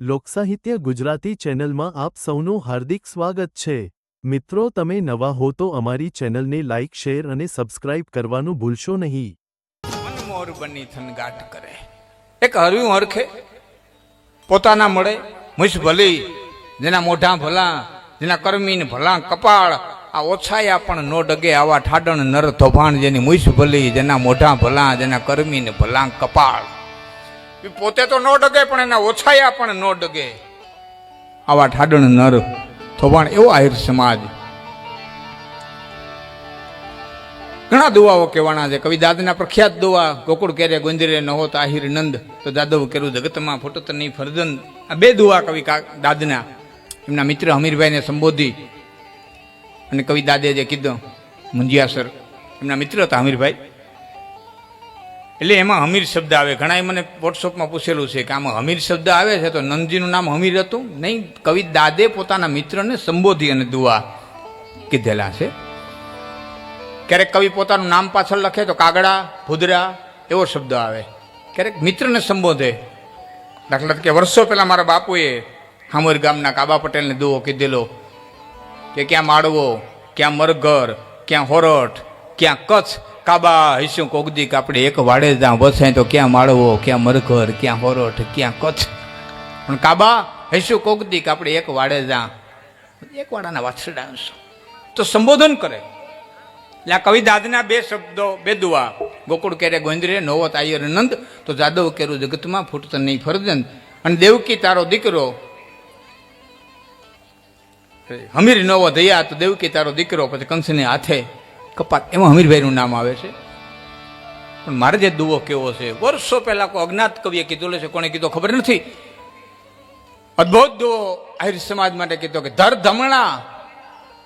લોકસાહિત્ય ગુજરાતી ચેનલમાં આપ સૌનું હાર્દિક સ્વાગત છે. મિત્રો, તમે નવા હો તો અમારી ચેનલને લાઇક શેર અને સબસ્ક્રાઇબ કરવાનું ભૂલશો નહીં. થનગાટ કરે. એક હર્યું હરખે. પોતાના મળે. મુશ ભલી. જેના મોઢા ભલા, જેના કર્મીને ભલા કપાળ, આ ઓછાયા પણ નો ડગે આવા ઠાડણ નર થોભાણ જેની મુશ ભલી, જેના મોઢા ભલા, જેના કર્મીન ભલા કપાળ. ઈ પોતે તો નો ડગે, પણ એના ઓછાયા પણ નો ડગે. આવા ઠાડણ નર, થોભાણ એવો આહિર સમાજ. ઘણા દુવાઓ કહેવાના છે. કવિ દાદના પ્રખ્યાત દુવા, ગોકુળ કેરે ગોંદરે ન હોત આહિર નંદ, તો દાદવ કેરું જગતમાં ફોટો નહીં ફરજન. આ બે દુવા કવિ દાદના. એમના મિત્ર હમીરભાઈને સંબોધી. અને કવિ દાદે જે કીધું મુંજિયાસર એમના મિત્ર હતા હમીરભાઈ. એટલે એમાં હમીર શબ્દ આવે. ઘણાએ મને વોટ્સઅપમાં પૂછેલું છે કે આમાં હમીર શબ્દ આવે છે તો નંદજીનું નામ હમીર હતું? નહીં, કવિ દાદે પોતાના મિત્રને સંબોધી અને દુઆ કીધેલા છે. ક્યારેક કવિ પોતાનું નામ પાછળ લખે તો કાગડા, ભૂદરા એવો શબ્દ આવે. ક્યારેક મિત્રને સંબોધે. દાખલા તરીકે વર્ષો પહેલાં મારા બાપુએ હામર ગામના કાબા પટેલને દુવો કીધેલો કે ક્યાં માળવો, ક્યાં મરઘર, ક્યાં હોરઠ, ક્યાં કચ્છ કાબા હૈશું કોગદીક આપણે એક વાડે જ્યાં વસાય તો ક્યાં માળવો, ક્યાં મરઘર, ક્યાં હોરઠ, ક્યાં કચ્છ. પણ કાબા હૈશું કોગદીક આપણે એક વાડે જ્યાં એક વાડાના વાછરડા તો સંબોધન કરે. એટલે આ કવિ દાદના બે શબ્દો, બે દુઆ. ગોકુળ કેરે ગોંદરે, નોવત આયર નંદ. તો જાદવ કેરું જગતમાં ફૂટત નહીં ફરજન. અને દેવકી તારો દીકરો. હમીર નવો દયા તો દેવકી તારો દીકરો, પછી કંસને હાથે. કપાત. એમાં હમીરભાઈનું નામ આવે છે. પણ મારે જે દુવો કેવો છે, વર્ષો પહેલા કોઈ અજ્ઞાત કવિએ કીધું છે, કોણે કીધું ખબર નથી. અદ્ભુત દુવો આહિર સમાજ માટે કીધો કે ધર ધમણા,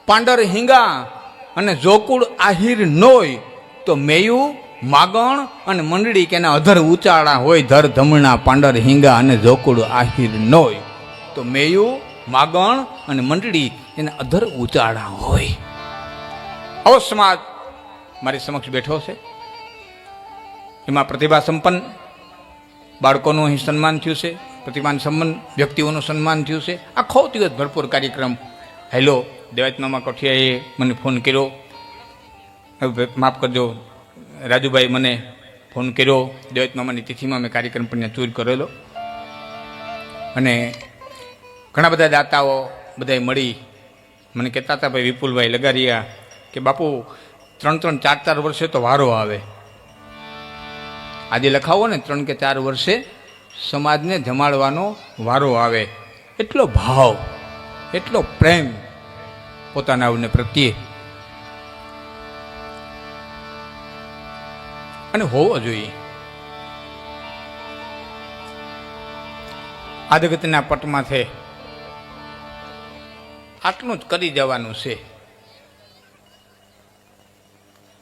પાંડર હિંગા અને જોકુળ આહિર નોય. તો મેયું, માગણ અને મંડળી કે એના અધર ઉચાળા હોય ધર ધમણા, પાંડર હિંગા અને જોકુળ આહિર નોય. તો મેયું, માગણ અને મંડળી એના અધર ઉચાળા હોય. આવો સમાજ. મારી સમક્ષ બેઠો છે. એમાં પ્રતિભા સંપન્ન, બાળકોનું અહીં સન્માન થયું છે. પ્રતિમાન સંપન્ન વ્યક્તિઓનું સન્માન થયું છે. આખો દિવસ ભરપૂર કાર્યક્રમ. હેલો દેવાયત મામા કઠિયાએ મને ફોન કર્યો. માફ કરજો, રાજુભાઈ મને ફોન કર્યો. દેવાયત મામાની તિથિમાં મેં કાર્યક્રમ પણ ત્યાં ચૂર કરેલો. અને ઘણા બધા દાતાઓ બધાએ મળી. મને કહેતા હતા, ભાઈ વિપુલભાઈ લગારિયા કે બાપુ, ત્રણ ત્રણ ચાર ચાર વર્ષે તો વારો આવે. આજે લખાવો ને, ત્રણ કે ચાર વર્ષે સમાજને જમાડવાનો વારો આવે. એટલો ભાવ, એટલો પ્રેમ પોતાના આવને પ્રત્યે. અને હોવો જોઈએ. આદગતના પટમાંથી આટલું જ કરી જવાનું છે.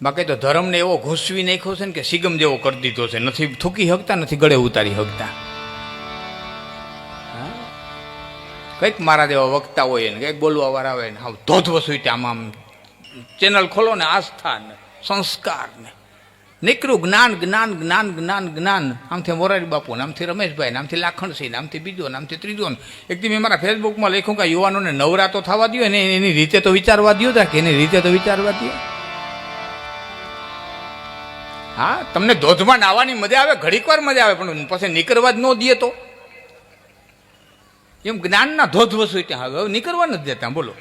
બાકી તો ધર્મને એવો ઘૂસવી નાખ્યો છે ને કે સિગમ જેવો કરી દીધો છે. નથી થૂકી શકતા નથી ગળે ઉતારી શકતા? કંઈક મારા જેવા વક્તા હોય ને, કંઈક બોલવા વાળા હોય ને હા ધોધ વસુઈ આમ આમ ચેનલ ખોલો ને, આસ્થા ને, સંસ્કાર ને. નીકળ્યું જ્ઞાન જ્ઞાન જ્ઞાન જ્ઞાન જ્ઞાન. આમથી મોરારી બાપુ નામથી રમેશભાઈ નામથી લાખણસિંહ નામથી બીજો નામથી ત્રીજો એકથી મેં મારા ફેસબુકમાં લખ્યું કે યુવાનોને નવરા તો થવા દો ને, એની રીતે તો વિચારવા દો કે એની રીતે તો વિચારવા દો હા, તમને ધોધમાં નાવાની મજા આવે ઘડીક વાર મજા આવે, પણ પછી નીકળવા જ ન દે તો. એમ જ્ઞાનના ધોધ વસુ ત્યાં. હવે નીકળવા નથી દેતા બોલો.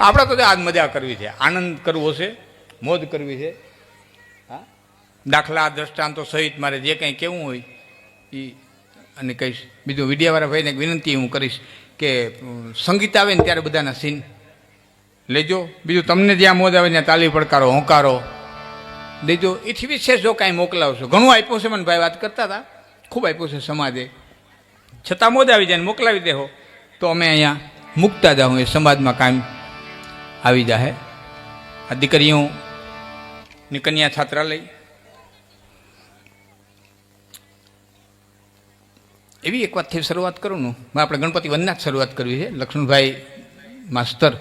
આપણે તો આજ મજા કરવી છે. આનંદ કરવો છે, મોજ કરવી છે. હા, દાખલા, દ્રષ્ટાંતો સહિત મારે જે કંઈ કહેવું હોય એ અને કહીશ. બીજું વિડીયાવાળા ભાઈને વિનંતી હું કરીશ કે સંગીત આવે ને ત્યારે બધાના સીન લેજો. બીજું તમને જ્યાં મોજ આવે ત્યાં તાલી પડકારો હોંકારો દેજો, એથી વિશેષ જો કાંઈ મોકલાવશો. ઘણું આપ્યું છે, મને ભાઈ વાત કરતા હતા. ખૂબ આપ્યું છે સમાજે. છતાં મોજ આવી જાય ને મોકલાવી દેહો. તો અમે અહીંયા મૂકતા જાઉં, એ સમાજમાં કામ આવી જાહે. આ દીકરીઓની કન્યા છાત્રાલય. એવી એક વાતથી શરૂઆત કરું ને. આપણે ગણપતિ વનના જ શરૂઆત કરવી છે. લક્ષ્મણભાઈ માસ્તર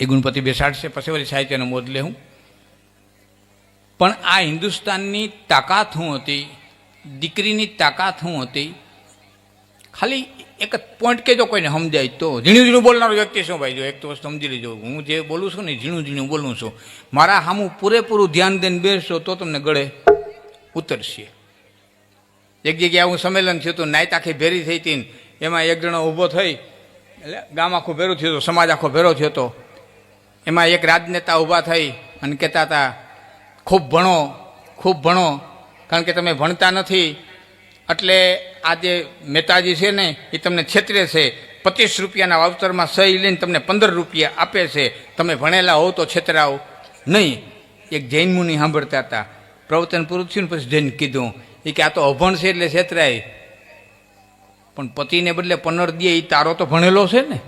એ ગણપતિ બેસાડશે, પછી વળી સાહિત્યનો મોદ લેવું પણ આ હિન્દુસ્તાનની તાકાત શું હતી, દીકરીની તાકાત શું હતી. ખાલી એક જ પોઈન્ટ કહેજો કોઈને સમજાય તો. ઝીણું ઝીણું બોલનારો વ્યક્તિ શું ભાઈ? જો એક તો વસ્તુ સમજી લેજો. હું જે બોલું છું ને ઝીણું ઝીણું બોલું છું. મારા સામું પૂરેપૂરું ધ્યાન દઈને બેસશો તો તમને ગળે ઉતરશે. એક જગ્યાએ હું સંમેલન થયું હતું, નાઈટ આખી ભેરી થઈ હતી એમાં એક જણો ઊભો થઈ. એટલે ગામ આખું ભેરું થયું હતું, સમાજ આખો ભેરો થયો હતો. એમાં એક રાજનેતા ઊભા થઈ અને કહેતા હતા ખૂબ ભણો ખૂબ ભણો, કારણ કે તમે ભણતા નથી. એટલે આ જે મહેતાજી છે ને, એ તમને છેતરે છે. પચીસ રૂપિયાના વાવતરમાં સહી લઈને તમને પંદર રૂપિયા આપે છે. તમે ભણેલા હોવ તો છેતરાવ નહીં, એક જૈન મુનિ સાંભળતા હતા. પ્રવચન પૂરું થયું ને પછી જૈન કીધું એ કે આ તો અભણ છે એટલે છેતરાય. પણ પતિને બદલે પનર દે એ તારો તો ભણેલો છે ને.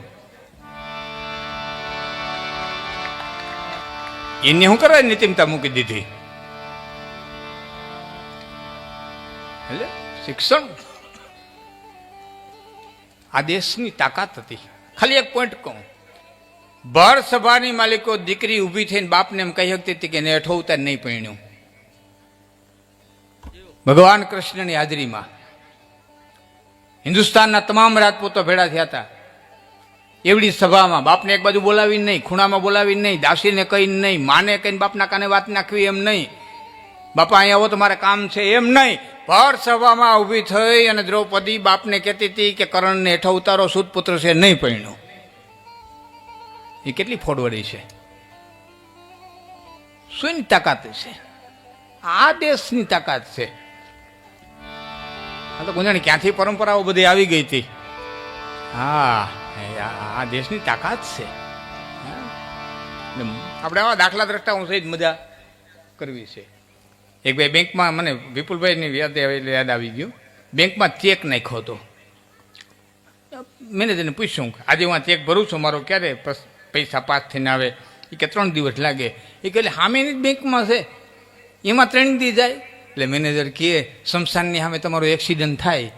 એને શું કરવા નીતિમતા મૂકી દીધી? એટલે શિક્ષણ. આ દેશની તાકાત હતી. ખાલી એક પોઈન્ટ કહું. ભર સભાની માલિકો દીકરી ઊભી થઈને બાપને એમ કહી શકતી હતી કે એને ઉતાર નહીં પરણ્યું ભગવાન કૃષ્ણની હાજરીમાં હિન્દુસ્તાનના તમામ રાજપૂતો ભેળા થયા હતા. એવડી સભામાં બાપને એક બાજુ બોલાવીને નહીં, ખૂણામાં બોલાવીને નહીં, દાસીને કહીને નહીં, માને કહીને બાપના કાને વાત નાખવી એમ નહીં. બાપા, અહીંયા આવો તો મારે કામ છે એમ નહીં. ભર સભામાં ઊભી થઈ અને દ્રૌપદી બાપને કહેતી હતી કે કરણને હેઠો ઉતારો સુદપુત્ર છે, નહીં પરણ્યો. એ કેટલી ફોડવડી છે. શૂન્ય તાકાત છે. આ દેશની તાકાત છે. આ તો ગુંજાણી, ક્યાંથી પરંપરાઓ બધી આવી ગઈ હતી? હા. આ દેશની તાકાત છે. આપણે આવા દાખલા દ્રષ્ટા હું સહિત મજા કરવી છે. એક ભાઈ બેંકમાં મને વિપુલભાઈની યાદ યાદ આવી ગયું. બેંકમાં ચેક નાખ્યો હતો. મેનેજરને પૂછ્યું આજે હું આ ચેક ભરું છું મારો ક્યારે પસ- પૈસા થઈને આવે? એ કે ત્રણ દિવસ લાગે. એ કહે સામેની જ બેંકમાં છે. એમાં ત્રણ દી જાય. એટલે મેનેજર કહે શમશાનની સામે તમારો એક્સિડન્ટ થાય.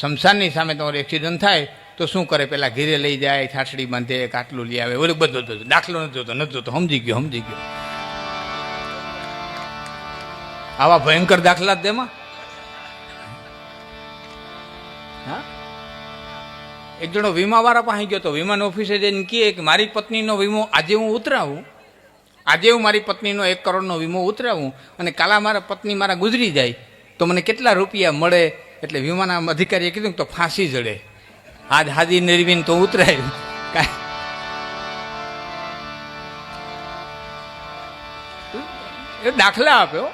શમશાનની સામે તમારો એક્સિડન્ટ થાય, તો શું કરે? પેલા ઘેરે લઈ જાય છાછડી બાંધે, કાટલું લઈ આવે, ઓલું બધું બધું દાખલો નથી જોતો નથી જોતો. સમજી ગયો સમજી ગયો. આવા ભયંકર દાખલા જ તેમાં હા? એક જણો વીમાવાળા પાસે ગયો તો વીમાની ઓફિસે જઈને કહે કે મારી પત્નીનો વીમો આજે હું ઉતરાવું. આજે હું મારી પત્નીનો એક કરોડનો વીમો ઉતરાવું અને કાલા મારા પત્ની મારા ગુજરી જાય. તો મને કેટલા રૂપિયા મળે? એટલે વીમાના અધિકારીએ કીધું તો ફાંસી જડે. આજ હાદી નિર્વીન તો ઉતરાય. કાંઈ. એ દાખલા આપ્યો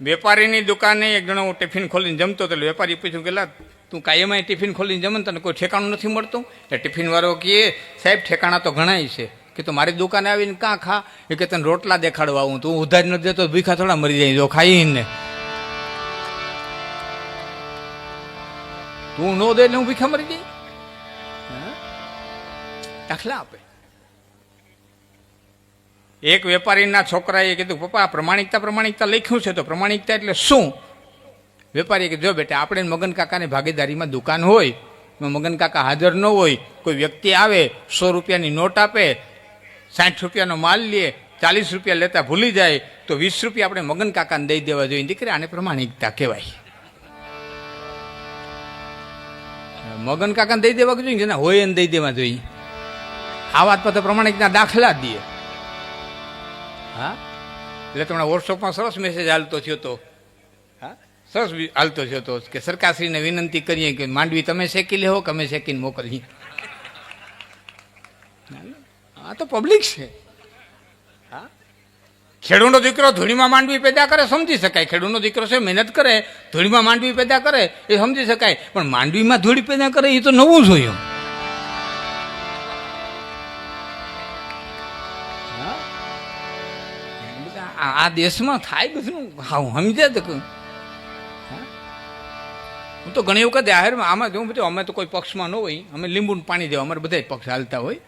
વેપારીની દુકાને એક જણો હું ટિફિન ખોલીને જમતો હતો વેપારી પૂછ્યું કે લા, તું કાયમ ટિફિન ખોલીને જમે તને કોઈ ઠેકાણું નથી મળતું? એટલે ટિફિન વાળો કહે, સાહેબ, ઠેકાણા તો ઘણાય છે. કે તું મારી દુકાને આવીને કાં ખા? એ કે તને રોટલા દેખાડવા આવું તું. ઉધાર નથી દેતો ભીખા થોડા મરી જાય, જો ખાઈને તું નો દે હું ભીખા મરી જઈ દાખલા આપે. એક વેપારીના છોકરાએ કીધું, પપ્પા પ્રમાણિકતા પ્રમાણિકતા લખ્યું છે તો પ્રમાણિકતા એટલે શું? વેપારીએ કીધું, જો બેટા, આપણે મગન કાકાની ભાગીદારીમાં દુકાન હોય મગન કાકા હાજર ન હોય, કોઈ વ્યક્તિ આવે, સો રૂપિયાની નોટ આપે, સાઠ રૂપિયાનો માલ લે, ચાલીસ રૂપિયા લેતા ભૂલી જાય, તો વીસ રૂપિયા આપણે મગન કાકાને દઈ દેવા જોઈએ. દીકરી, આને પ્રમાણિકતા કહેવાય. મગન કાકાને દઈ દેવા જોઈએ ને? હોય એને દઈ દેવા જોઈએ. આ વાત પર તો પ્રમાણિકના દાખલા દઈએ. હા? એટલે તમને વોટ્સઅપમાં સરસ મેસેજ હાલતો થયો હતો હા? સરસ હાલતો થયો હતો કે સરકારશ્રીને વિનંતી કરીએ કે માંડવી તમે શેકી લેવો કે અમે શેકીને મોકલીએ. આ તો પબ્લિક છે. ખેડૂતનો દીકરો ધૂળીમાં માંડવી પેદા કરે સમજી શકાય. ખેડૂતનો દીકરો છે, મહેનત કરે, ધૂળીમાં માંડવી પેદા કરે, એ સમજી શકાય. પણ માંડવીમાં ધૂળી પેદા કરે એ તો નવું જોયું? આ દેશમાં થાય બધું. હા સમજ્યા તો હું? તો ઘણી વખત જાહેરમાં આમાં જોઉં બધું, અમે તો કોઈ પક્ષમાં ન હોય. અમે લીંબુનું પાણી દેવા, અમારે બધા પક્ષ હાલતા હોય.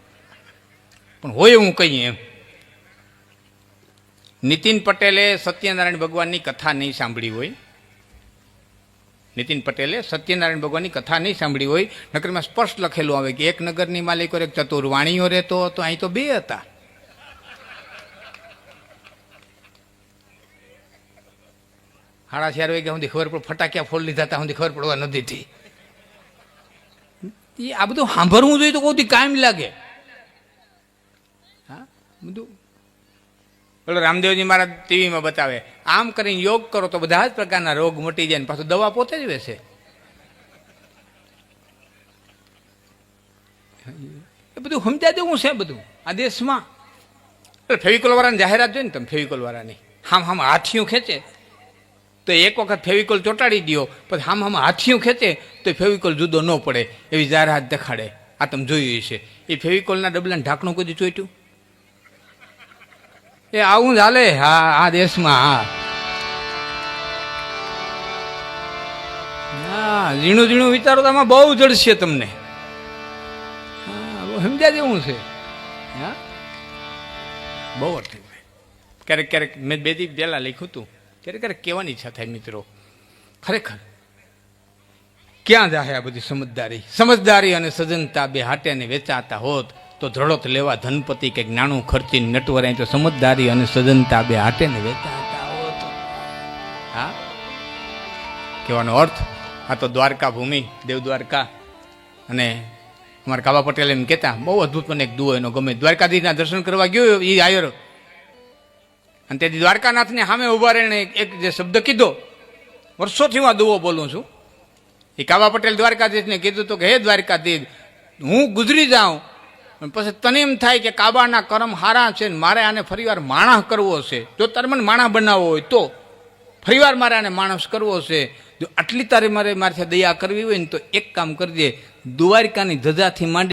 પણ હોય હું કહીએ એમ. નીતિન પટેલે સત્યનારાયણ ભગવાનની કથા નહીં સાંભળી હોય. નીતિન પટેલે સત્યનારાયણ ભગવાનની કથા નહીં સાંભળી હોય. નગરમાં સ્પષ્ટ લખેલું આવે કે એક નગરની માલિકો એક ચતુર વાણીઓ રહેતો હતો. અહીં તો બે હતા. સાડા ચાર વાગ્યા સુધી ખબર પડે, ફટાક્યા ફોડ લીધા હતા સુધી ખબર પડવા નથી થઈ એ આ બધું સાંભળવું જોઈએ તો કોઈ કાયમ લાગે? હા? બધું પેલો રામદેવજી મારા ટીવીમાં બતાવે, આમ કરીને યોગ કરો તો બધા જ પ્રકારના રોગ મટી જાય ને પાછું દવા પોતે જ બેસે એ બધું સમજા દેવું છે બધું, આ દેશમાં. ફેવિકોલ વાળાની જાહેરાત જોઈ ને તમે ફેવિકોલ વાળાની હામ હામ હાથિયું ખેંચે. તો એક વખત ફેવિકોલ ચોંટાડી દો પછી હામ હામ હાથિયું ખેંચે, તો ફેવિકોલ જુદો ન પડે, એવી જાહેરાત દેખાડે. આ તમે જોયું છે એ ફેવિકોલના ડબલાને ઢાંકણું કદી ચોટ્યું? એ આવું ચાલે હા આ દેશમાં, હા. ઝીણું ઝીણું વિચારો તો આમાં બહુ જડશે તમને. સમજ્યા જેવું છે. હા? બહુ અર્થ. ક્યારેક ક્યારેક મેં બે દી પહેલાં લખ્યું હતું. ક્યારેક ક્યારેક કહેવાની ઈચ્છા થાય મિત્રો. ખરેખર. ક્યાં જાય આ બધી સમજદારી? સમજદારી અને સજનતા બે હાટેને વેચાતા હોત. તો ધડોત લેવા ધનપતિ કંઈક જ્ઞાણું ખર્ચી નટવરાય તો સમજદારી અને સજનતા બે હાટેને વેચાતા હતા. હા? કહેવાનો અર્થ, આ તો દ્વારકા ભૂમિ દેવ દ્વારકા અને અમારા કાબા પટેલ એમ કહેતા, બહુ અદ્ભુત મને એક દુઓ એનો ગમે. દ્વારકાધીશના દર્શન કરવા ગયો એ આયર. અને તેથી દ્વારકાનાથને સામે ઊભા રહીને એક- જે શબ્દ કીધો, વર્ષોથી હું આ દુઓ બોલું છું. એ કાબા પટેલ દ્વારકાધીશને કીધું તો કે, હે દ્વારકાધીશ, હું ગુજરી જાઉં પછી તને એમ થાય કે કાબાના કરમ હારા છે ને મારે આને ફરીવાર માણસ કરવો છે. જો તારે મને માણસ બનાવવો હોય તો ફરીવાર મારે આને માણસ કરવો છે. જો આટલી તારે મારે મારે દયા કરવી હોય ને તો એક કામ કરજે. દ્વારિકાની ધજાથી માંડી